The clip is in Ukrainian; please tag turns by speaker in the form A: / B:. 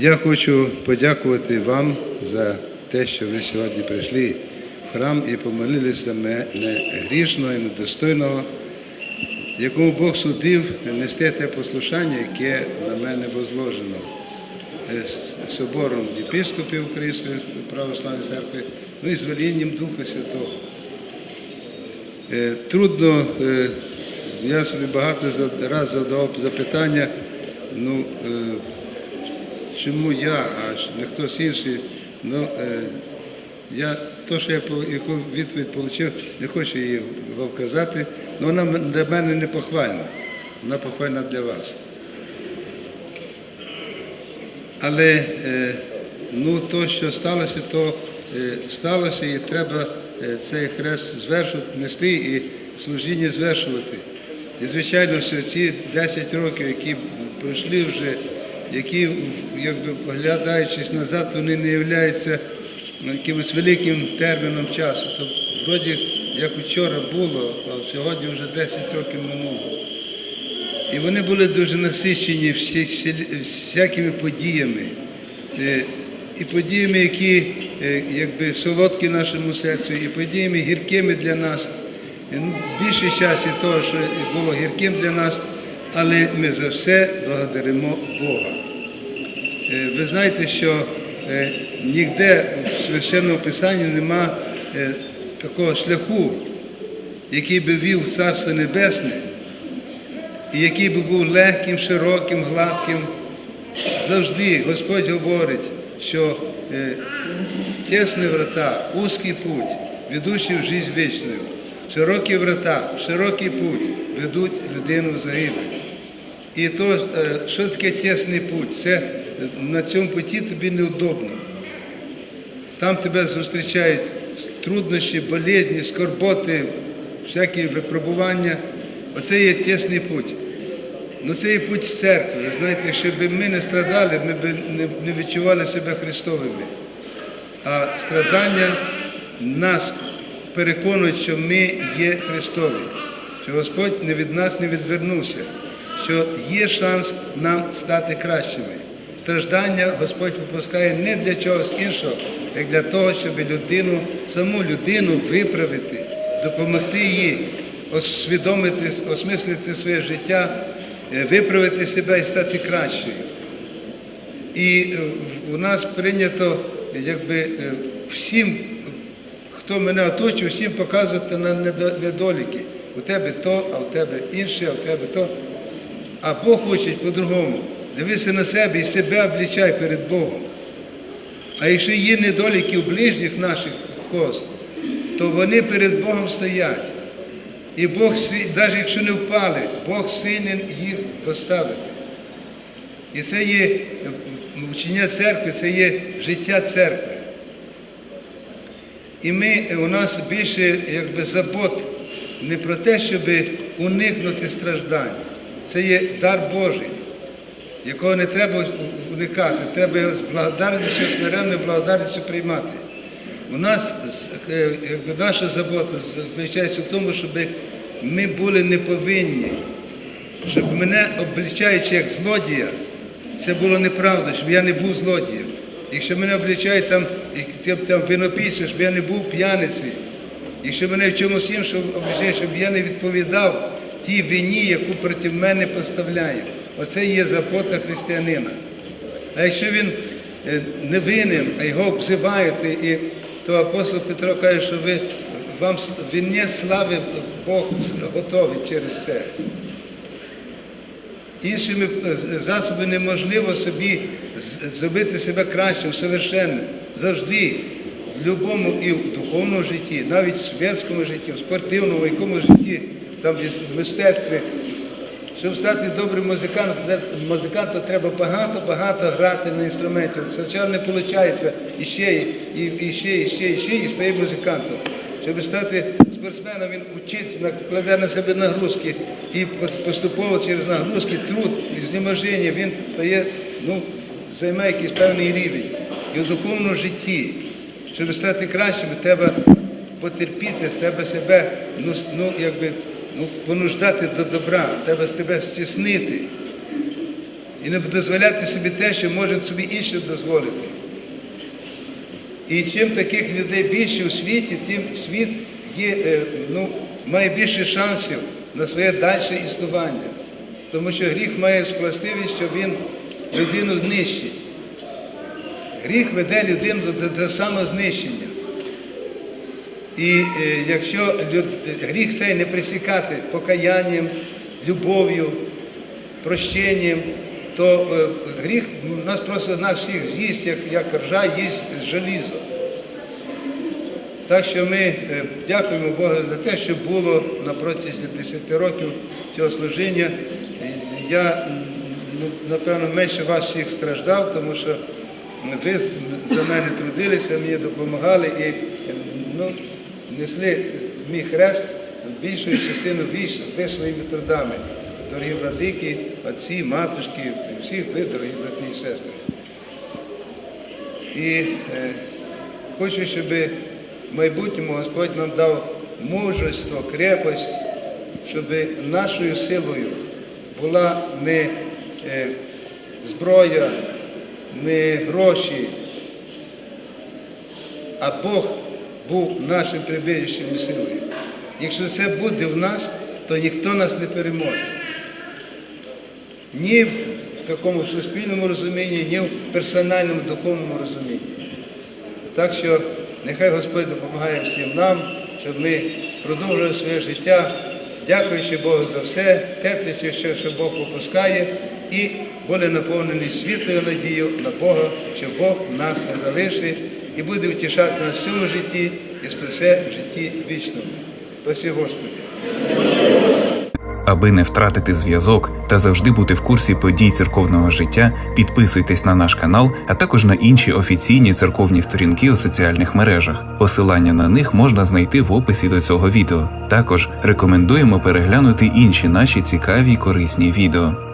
A: Я хочу подякувати вам за те, що ви сьогодні прийшли в храм і помолилися за мене грішного і недостойного, якому Бог судив нести те послушання, яке на мене возложено е, з собором єпископів Української православної церкви, ну і з волінням Духа Святого. Е, Трудно, е, я собі багато раз задавав запитання, ну, чому я, а не хтось інший. Ну, е, я, то, що я яку відповідь отримав, не хочу її вам казати, але вона для мене не похвальна. Вона похвальна для вас. Але е, ну, то, що сталося, то е, сталося і треба цей хрест звершувати, нести і служіння звершувати. І, звичайно, що ці 10 років, які пройшли вже, які, якби оглядаючись назад, вони не являються якимось великим терміном часу. То вроді як вчора було, а сьогодні вже 10 років минуло. І вони були дуже насичені всі, всякими подіями. Е, І подіями, які е, якби солодкі нашому серцю, і подіями гіркими для нас. І, ну, Більшій часі того, що було гірким для нас, але ми за все благодаримо Бога. Е, Ви знаєте, що е, ніде в священному писанні нема е, такого шляху, який би вів в Царство Небесне, і який би був легким, широким, гладким. Завжди Господь говорить, що тесні врата, узкий путь, ведучий в життя вічну. Широкі врата, широкий путь ведуть людину в загибель. І то, е, що таке тісний путь? Це е, на цьому путі тобі неудобно. Там тебе зустрічають труднощі, болезні, скорботи, всякі випробування. Оце є тісний путь. Ну це є путь церкви. Ви знаєте, якщо б ми не страдали, ми б не відчували себе Христовими. А страдання нас переконують, що ми є Христові, що Господь не від нас не відвернувся, що є шанс нам стати кращими. Страждання Господь випускає не для чогось іншого, як для того, щоб людину, саму людину виправити, допомогти їй освідомити, осмислити своє життя, е, виправити себе і стати кращою. І е, у нас прийнято якби е, всім, хто мене оточує, всім показувати на недоліки. У тебе то, а у тебе інше, а у тебе то. А Бог хоче по-другому. Дивися на себе і себе облічай перед Богом. А якщо є недоліки у ближніх наших когось, то вони перед Богом стоять. І Бог, навіть якщо не впали, Бог сильний їх поставити. І це є вчення церкви, це є життя церкви. І ми, у нас більше якби, забот не про те, щоб уникнути страждань. Це є дар Божий, якого не треба уникати. Треба його з благодарністю, смиренною благодарністю приймати. У нас е, якби, наша забота заключається в тому, щоб ми були не повинні, щоб мене облічаючи як злодія, це було неправда, щоб я не був злодієм. Якщо мене облічають там, там винопійцем, щоб я не був п'яницею. Якщо мене в чомусь іншому облічають, щоб я не відповідав тій вині, яку проти мене поставляють. Оце є забота християнина. А якщо він е, не винен, а його обзивають, і, то апостол Петро каже, що ви, вам вінець слави Бог готовий через це. е, Іншими засобами неможливо собі зробити себе кращим, совершенним. Завжди, в будь-якому і в духовному житті, навіть в світському житті, в спортивному, в якомусь житті, там в мистецтві. Щоб стати добрим музикантом, музикантом треба багато-багато грати на інструменті. Спочатку не виходить, і ще, і, і ще, і ще, і ще, і стає музикантом. Щоб стати спортсменом, він вчиться, кладе на себе нагрузки і поступово через нагрузки, труд і знеможення він стає, ну, займає якийсь певний рівень. І в духовному житті, щоб стати кращим, треба потерпіти з себе, ну, ну якби, понуждати до добра, треба з тебе стіснити. і не дозволяти собі те, що можуть собі інші дозволити. І чим таких людей більше у світі, тим світ є, е, ну, має більше шансів на своє дальше існування. Тому що гріх має властивість, що він людину знищить. Гріх веде людину до, до самознищення. І е, якщо гріх цей не присікати покаянням, любов'ю, прощенням, то е, гріх нас просто нас всіх з'їсть, як, як ржа їсть желізо. Так що ми е, дякуємо Богу за те, що було на протязі 10 років цього служіння. Я, напевно, менше вас всіх страждав, тому що ви за мене трудилися, мені допомагали і ну, несли мій хрест більшою частиною ви, ви своїми трудами. Дорогі владики, отці, матушки, всіх ви, дорогі брати і сестри. І е, хочу, щоб в майбутньому Господь нам дав мужество, крепость, щоб нашою силою була не е, зброя, не гроші, а Бог був нашим прибіжищем і силою. Якщо це буде в нас, то ніхто нас не переможе. Ні в такому суспільному розумінні, ні в персональному духовному розумінні. Так що нехай Господь допомагає всім нам, щоб ми продовжували своє життя, дякуючи Богу за все, терплячи, що, що Бог попускає, і були наповнені світлою надією на Бога, що Бог нас не залишить і буде втішати нас в цьому житті і спасе в житті вічному. Спасі Господи.
B: Аби не втратити зв'язок та завжди бути в курсі подій церковного життя, підписуйтесь на наш канал, а також на інші офіційні церковні сторінки у соціальних мережах. Посилання на них можна знайти в описі до цього відео. Також рекомендуємо переглянути інші наші цікаві й корисні відео.